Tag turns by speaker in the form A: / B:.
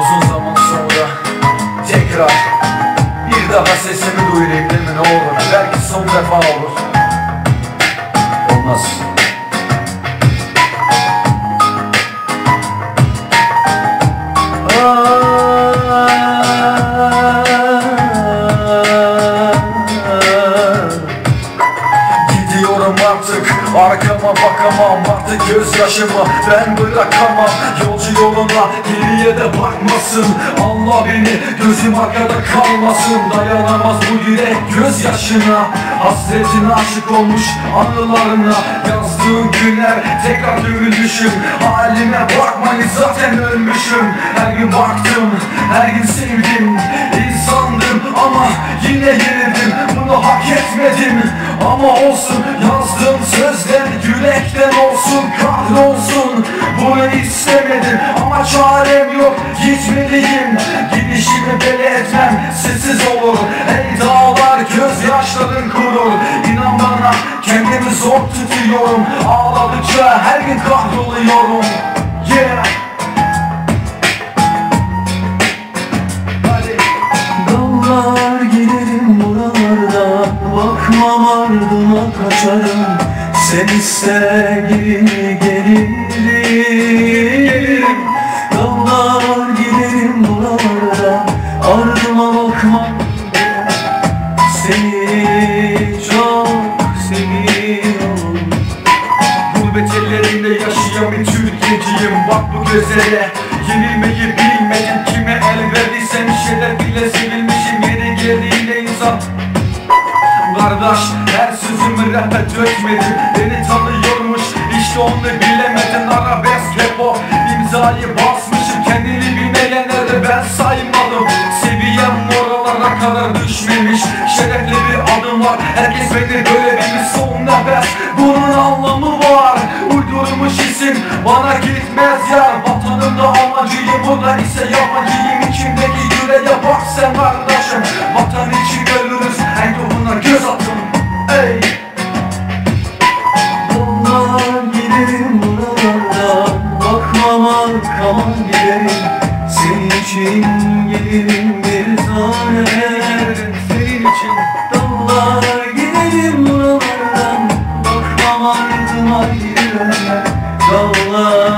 A: Uzun zaman sonra tekrar bir daha sesimi duyurayım değil mi? Ne olur Belki son defa olur. Olmaz. Gidiyorum artık arkama bakamam artık gözyaşımı ben bırakamam Yolcu yoluna geriye de bakmasın. Allah beni gözüm arkada kalmasın. Dayanamaz bu yürek gözyaşına. Hasretine aşık olmuş anılarına Yazdığın günler tekrar dövülmüşüm Halime bakmayın zaten ölmüşüm. Her gün baktım her gün sevdim. İnsandım ama yine yenildim. Bunu hak etmedim ama olsun Yazdığım bunu istemedim Ama çarem yok gitmeliyim. Gidişimi belli etmem sessiz olur Ey dağlar gözyaşların kurur İnan bana kendimi zor tutuyorum. Ağladıkça her gün kahroluyorum. Yeah.
B: Dağlar giderim buralarda. Bakmam ardıma kaçarım. Sen iste geri gelirim Dağlar giderim buralarda Ardıma Seni çok seviyorum
A: Gurbet yaşayan bir Türkiye'ciyim Bak bu gözlere yenilmeyi bilmedim Kime el verdiysem şeyler bile sevilmişim Yeri geldiğinde insan Kardeş her sözümü rap'e dökmedim Beni tanıyormuş işte onu bilemedin Arabesk hep o imzayı basmışım Kendini bilmeyenlere ben saymadım. Seviyem oralara kadar düşmemiş Şerefli bir adım var. Herkes beni böyle bilmiş son nefes Bunun anlamı var Uydurmuş isim. Bana gitmez ya Vatanımda amacıyım burada ise yabancıyım içimdeki yüreğe bak sen kardeşim. Vatan için ölürüz en ruhuna göz atın
B: zaman giderim Senin için gelirim bir tanem Senin için dallar giderim buralardan. Bakmam ardıma giderim Dallar